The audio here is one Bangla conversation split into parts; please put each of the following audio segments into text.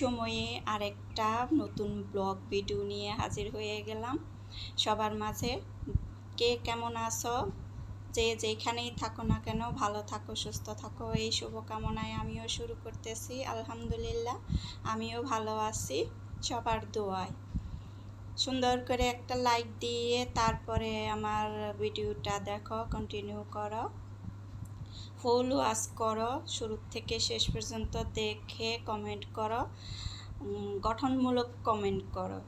সময়ে আরেকটা নতুন ব্লগ ভিডিও নিয়ে হাজির হয়ে গেলাম। সবার মাঝে, কে কেমন আছো? যে যেখানেই থাকো না কেন, ভালো থাকো, সুস্থ থাকো। এই শুভকামনায় আমিও শুরু করতেছি। আলহামদুলিল্লাহ, আমিও ভালো আছি, সবার দোয়ায়। সুন্দর করে একটা লাইক দিয়ে তারপরে আমার ভিডিওটা দেখো কন্টিনিউ করো। ফুল ওয়াশ করো, শুরু থেকে শেষ পর্যন্ত দেখে কমেন্ট করো গঠনমূলক কমেন্ট করো।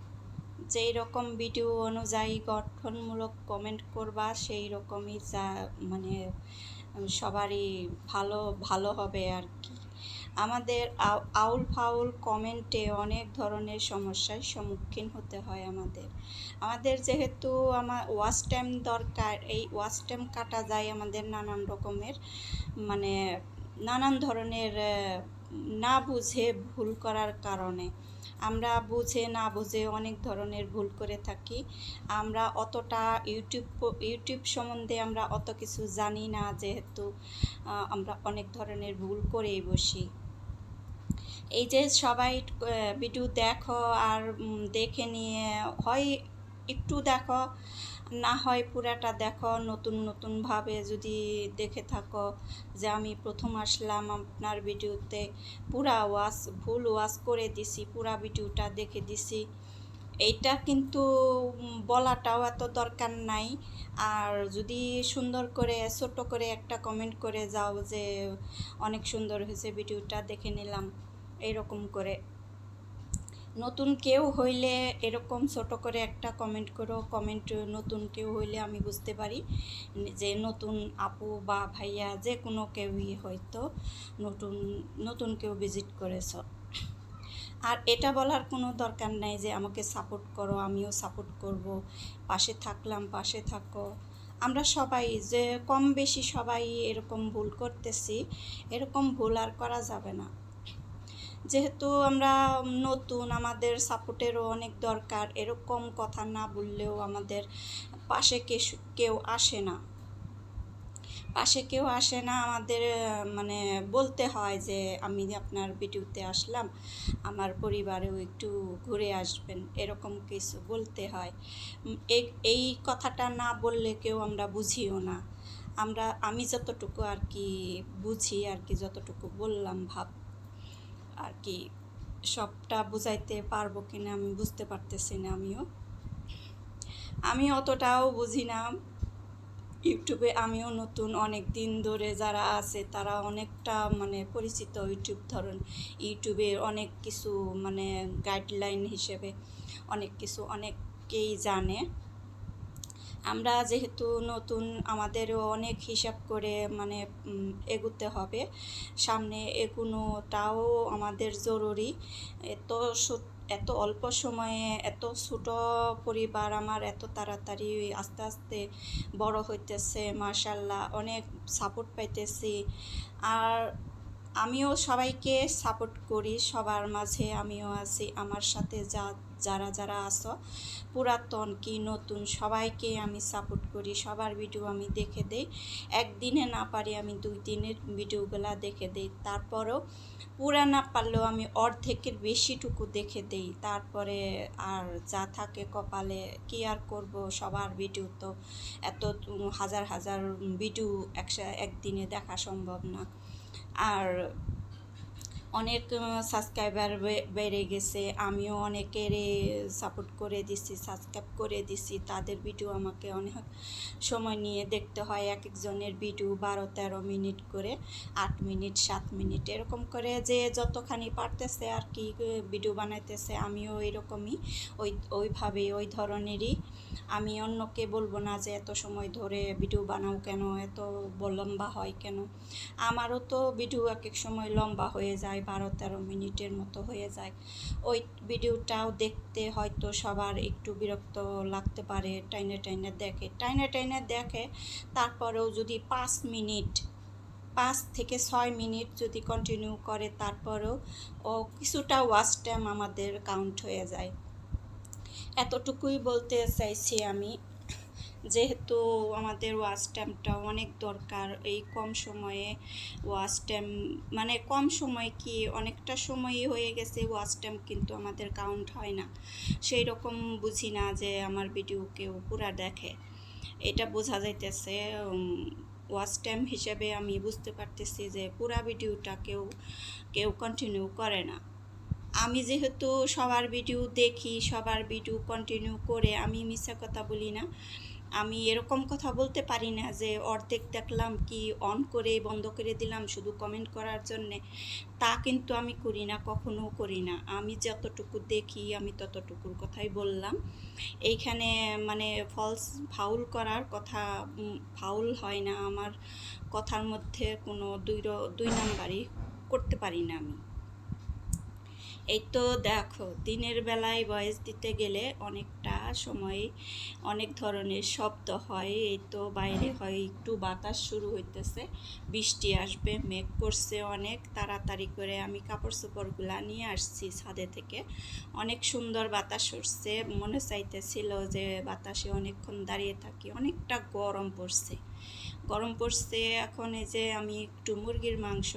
যেই রকম ভিডিও অনুযায়ী গঠনমূলক কমেন্ট করবা, সেই রকমই যা মানে সবারই ভালো ভালো হবে আর কি। আমাদের আউ- আউল ফাউল কমেন্টে অনেক ধরনের সমস্যার সম্মুখীন হতে হয় আমাদের। আমাদের যেহেতু আমার ওয়াচ টাইম দরকার, এই ওয়াচ টাইম কাটা যায় আমাদের নানান রকমের মানে নানান ধরনের না বুঝে ভুল করার কারণে। আমরা বুঝে না বুঝে অনেক ধরনের ভুল করে থাকি। আমরা অতটা ইউটিউব ইউটিউব সম্বন্ধে আমরা অত কিছু জানি না, যেহেতু আমরা অনেক ধরনের ভুল করেই বসি। এই যে সবাই ভিডিও দেখো আর দেখে নিয়ে হয় একটু দেখো, না হয় পুরাটা দেখো, নতুন নতুনভাবে যদি দেখে থাকো যে আমি প্রথম আসলাম আপনার ভিডিওতে, পুরা ওয়াশ ভুল ওয়াশ করে দিছি, পুরা ভিডিওটা দেখে দিছি। এইটা কিন্তু বলাটাও এত দরকার নাই। আর যদি সুন্দর করে, ছোট করে একটা কমেন্ট করে যাও যে, অনেক সুন্দর হয়েছে ভিডিওটা, দেখে নিলাম। এরকম করে। নতুন কেউ হইলে এরকম ছোট করে একটা কমেন্ট করো। কমেন্ট নতুন কেউ হইলে আমি বুঝতে পারি যে নতুন আপু বা ভাইয়া যে কোনো কেউই হয়তো নতুন নতুন কেউ ভিজিট করেছ। আর এটা বলার কোনো দরকার নাই যে আমাকে সাপোর্ট করো, আমিও সাপোর্ট করব। পাশে থাকলাম, পাশে থাকো। আমরা সবাই যে কম বেশি সবাই এরকম ভুল করতেছি, এরকম ভুল আর করা যাবে না। যেহেতু আমরা নতুন, আমাদের সাপোর্টেরও অনেক দরকার, এরকম কথা না বললেও আমাদের পাশে কেউ আসে না। পাশে কেউ আসে না, আমাদের মানে বলতে হয় যে, আমি আপনার ভিডিওতে আসলাম, আমার পরিবারেও একটু ঘুরে আসবেন। এরকম কিছু বলতে হয়। এই এই কথাটা না বললে কেউ আমরা বুঝিও না। আমরা, আমি যতটুকু আর কি বুঝি, আর কি যতটুকু বললাম, ভাব আর কি সবটা বুঝাইতে পারব কিনা আমি বুঝতে পারতেছি না আমিও। আমি অতটাও বুঝি না। ইউটিউবে আমিও নতুন অনেক দিন ধরে যারা আছে তারা অনেকটা মানে পরিচিত ইউটিউব ধরুন। ইউটিউবে অনেক কিছু মানে গাইডলাইন হিসেবে অনেক কিছু অনেককেই জানে। আমরা যেহেতু নতুন, আমাদেরও অনেক হিসাব করে মানে এগুতে হবে। সামনে এগুনোটাও আমাদের জরুরি। এত এত অল্প সময়ে, এত ছোট পরিবার আমার এত তাড়াতাড়ি আস্তে আস্তে বড় হইতেছে মার্শাল্লাহ অনেক সাপোর্ট পাইতেছি। আর আমিও সবাইকে সাপোর্ট করি, সবার মাঝে আমিও আছি, আমার সাথে যা, যারা যারা আছো, পুরাতন কি নতুন, সবাইকে আমি সাপোর্ট করি, সবার ভিডিও আমি দেখে দেই। একদিনে না পারি আমি দুই দিনের ভিডিওগুলা দেখে দেই, তারপরেও পুরা না পারলেও আমি অর্ধেকের বেশিটুকু দেখে দেই, তারপরে আর যা থাকে কপালে কি আর করব, সবার ভিডিও তো এত হাজার হাজার ভিডিও একসা, একদিনে দেখা সম্ভব না। আর অনেক সাবস্ক্রাইবার বেড়ে গেছে। আমিও অনেকের সাপোর্ট করে দিছি সাবস্ক্রাইব করে দিছি। তাদের ভিডিও আমাকে অনেক সময় নিয়ে দেখতে হয়, এক একজনের ভিডিও বারো, তেরো মিনিট করে, আট মিনিট, সাত মিনিট, এরকম করে যে যতখানি পারতেছে আর কি ভিডিও বানাইতেছে। আমিও এরকমই, ওই, ওইভাবে, ওই ধরনেরই। আমি অন্যকে বলব না যে এত সময় ধরে ভিডিও বানাও কেন, এত লম্বা হয় কেন। আমারও তো ভিডিও এক এক সময় লম্বা হয়ে যায়। বারো তেরো মিনিটের মতো হয়ে যায়। ওই ভিডিওটাও দেখতে হয়তো সবার একটু বিরক্ত লাগতে পারে টাইনে টাইনে দেখে। টাইনে টাইনে দেখে, তারপরেও যদি পাঁচ মিনিট, পাঁচ থেকে ছয় মিনিট যদি কন্টিনিউ করে, তারপরেও ও কিছুটা ওয়াচ টাইম আমাদের কাউন্ট হয়ে যায়। এতটুকুই বলতে চাইছি আমি। যেহেতু আমাদের ওয়াচ টাইমটা অনেক দরকার, এই কম সময়ে ওয়াচ টাইম মানে কম সময় কি অনেকটা সময়ই হয়ে গেছে ওয়াচ টাইম কিন্তু আমাদের কাউন্ট হয় না। সেই রকম বুঝি না যে আমার ভিডিও কেউ পুরা দেখে। এটা বোঝা যাইতেছে ওয়াচ টাইম হিসেবে আমি বুঝতে পারতেছি যে পুরা ভিডিওটা কেউ কেউ কন্টিনিউ করে না। আমি যেহেতু সবার ভিডিও দেখি, সবার ভিডিও কন্টিনিউ করে আমি মিথ্যা কথা বলি না আমি এরকম কথা বলতে পারি না যে অর্ধেক দেখলাম কি অন করে বন্ধ করে দিলাম শুধু কমেন্ট করার জন্যে। তা কিন্তু আমি করি না, কখনো করি না। আমি যতটুকু দেখি আমি ততটুকুর কথাই বললাম। এইখানে মানে ফলস ফাউল করার কথা ফাউল হয় না। আমার কথার মধ্যে কোনো দুই দুই নাম্বারই করতে পারি না আমি। এই তো দেখো, দিনের বেলায় ভয়েস দিতে গেলে অনেকটা সময়, অনেক ধরনের শব্দ হয়। এই তো বাইরে হয়, একটু বাতাস শুরু হইতেছে। বৃষ্টি আসবে, মেঘ করছে অনেক। তাড়াতাড়ি করে আমি কাপড় চোপড়গুলা নিয়ে আসছি ছাদে থেকে। অনেক সুন্দর বাতাস উঠছে। মনে চাইতেছিল যে বাতাসে অনেকক্ষণ দাঁড়িয়ে থাকি। অনেকটা গরম পড়ছে। গরম পড়ছে এখন এই যে আমি একটু মুরগির মাংস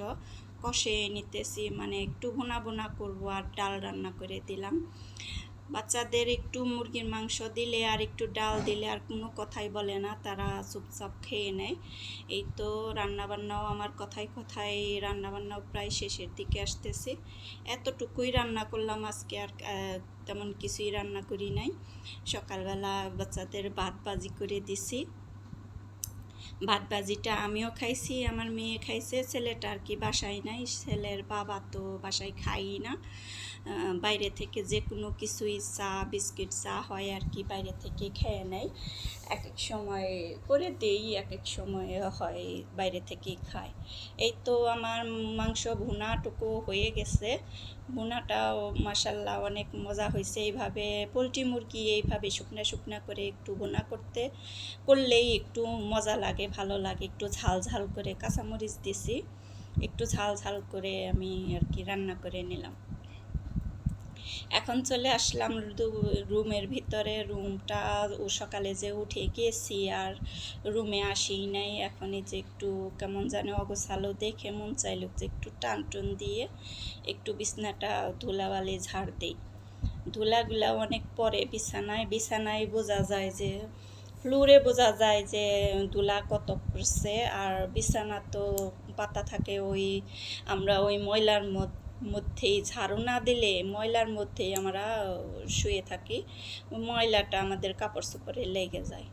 কষে নিতেছি মানে একটু ভুনা ভুনা করব আর ডাল রান্না করে দিলাম। বাচ্চাদের একটু মুরগির মাংস দিলে আর একটু ডাল দিলে আর কোনো কথাই বলে না, তারা চুপচাপ খেয়ে নেয়। এই তো রান্নাবান্নাও আমার কথায় কথায়, রান্নাবান্নাও প্রায় শেষের দিকে আসতেছে। এতটুকুই রান্না করলাম আজকে আর তেমন কিছুই রান্না করি নাই। সকালবেলা বাচ্চাদের ভাত বাজি করে দিছি। ভাত ভাজিটা আমিও খাইছি, আমার মেয়ে খাইছে, ছেলেটা আর কি বাসায় নাই, ছেলের বাবা তো বাসায় খাই না। বাইরে থেকে যে কোনো কিছুই চা, বিস্কিট চা হয় আর কি বাইরে থেকে খেয়ে নেয়। এক এক সময় করে দেই এক এক সময় হয় বাইরে থেকেই খায়। এই তো আমার মাংস ভুনাটুকু হয়ে গেছে। ভুনাটাও মাসাল্লাহ অনেক মজা হয়েছে এইভাবে পোলট্রি মুরগি এইভাবে শুকনা শুকনা করে একটু ভুনা করতে, করলেই একটু মজা লাগে ভালো লাগে। একটু ঝাল ঝাল করে কাঁচামরিচ দিছি। একটু ঝাল ঝাল করে আমি আর কি রান্না করে নিলাম। এখন চলে আসলাম রুমের ভিতরে। রুমটা ও সকালে যে উঠে গেছি আর রুমে আসি নাই। এখন যে একটু কেমন জানি অগোছালো দেখে মন চাইলো যে একটু টান টুন দিয়ে একটু বিছনাটা ধুলাবালি ঝাড় দেই। ধুলাগুলা অনেক পরে বিছানায় বিছানায় বোঝা যায় যে ফ্লোরে বোঝা যায় যে দুলা কত পড়ছে আর বিছানা তো পাতা থাকে ওই আমরা ওই ময়লার মধ্যেই ঝাড়ু না দিলে ময়লার মধ্যেই আমরা শুয়ে থাকি ময়লাটা আমাদের কাপড় চোপড়ে লেগে যায়।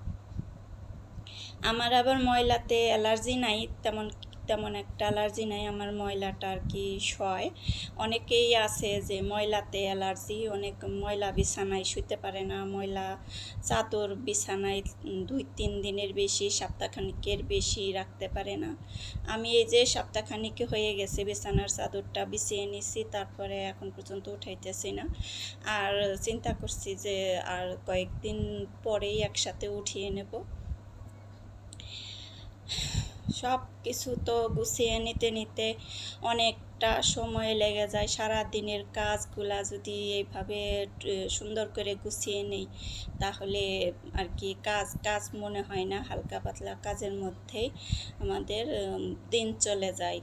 আমার আবার ময়লাতে অ্যালার্জি নাই, তেমন তেমন একটা অ্যালার্জি নাই, আমার ময়লাটা আর কি সয়। অনেকেই আছে যে ময়লাতে অ্যালার্জি, অনেক ময়লা বিছানায় শুতে পারে না, ময়লা চাদর বিছানায় দুই তিন দিনের বেশি, সপ্তাহখানিকের বেশি রাখতে পারে না। আমি এই যে সপ্তাহখানিক হয়ে গেছে বিছানার চাদরটা বিছিয়ে নিছি, তারপরে এখন পর্যন্ত উঠাইতেছি না। আর চিন্তা করছি যে আর কয়েকদিন পরেই একসাথে উঠিয়ে নেব। সব কিছু তো গুছিয়ে নিতে নিতে অনেকটা সময় লেগে যায়। সারা দিনের কাজগুলা যদি এইভাবে সুন্দর করে গুছিয়ে নেই, তাহলে আর কি কাজ কাজ মনে হয় না, হালকা পাতলা কাজের মধ্যেই আমাদের দিন চলে যায়।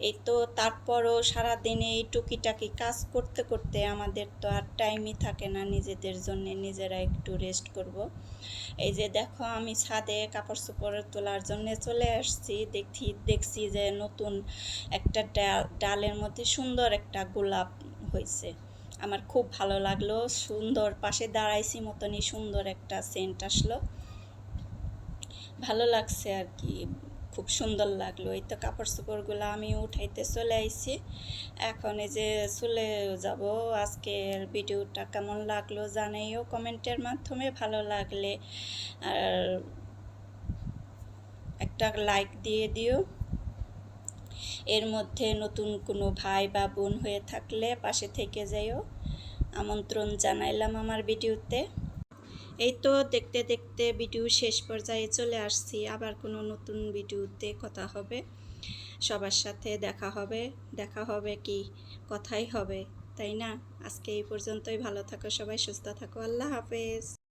এই তো তারপরও সারাদিনে এই টুকিটাকি কাজ করতে করতে আমাদের তো আর টাইমই থাকে না নিজেদের জন্য, নিজেরা একটু রেস্ট করব। এই যে দেখো আমি ছাদে কাপড় চোপড় তোলার জন্য চলে আসছি, দেখছি দেখছি যে নতুন একটা ডাল ডালের মধ্যে সুন্দর একটা গোলাপ হয়েছে আমার খুব ভালো লাগল, সুন্দর পাশে দাঁড়াইছি মতনই সুন্দর একটা সেন্ট আসলো। ভালো লাগছে আর কি। খুব সুন্দর লাগল। এই তো কাপড় চোপড়গুলো আমি উঠাইতে চলে আইছি। এখন এই যে চলে যাব। আজকের ভিডিওটা কেমন লাগল জানাইও কমেন্টের মাধ্যমে ভালো লাগলে। আর একটা লাইক দিয়ে দিও। এর মধ্যে নতুন কোনো ভাই বা বোন হয়ে থাকলে পাশে থেকে যাইও। আমন্ত্রণ জানাইলাম আমার ভিডিওতে। এই তো দেখতে দেখতে ভিডিও শেষ পর্যায়ে চলে আসছি। আবার কোনো নতুন ভিডিওতে কথা হবে। সবার সাথে দেখা হবে। দেখা হবে কি? কথাই হবে। তাই না? আজকে এই পর্যন্তই। ভালো থাকো সবাই, সুস্থ থাকো। আল্লাহ হাফেজ।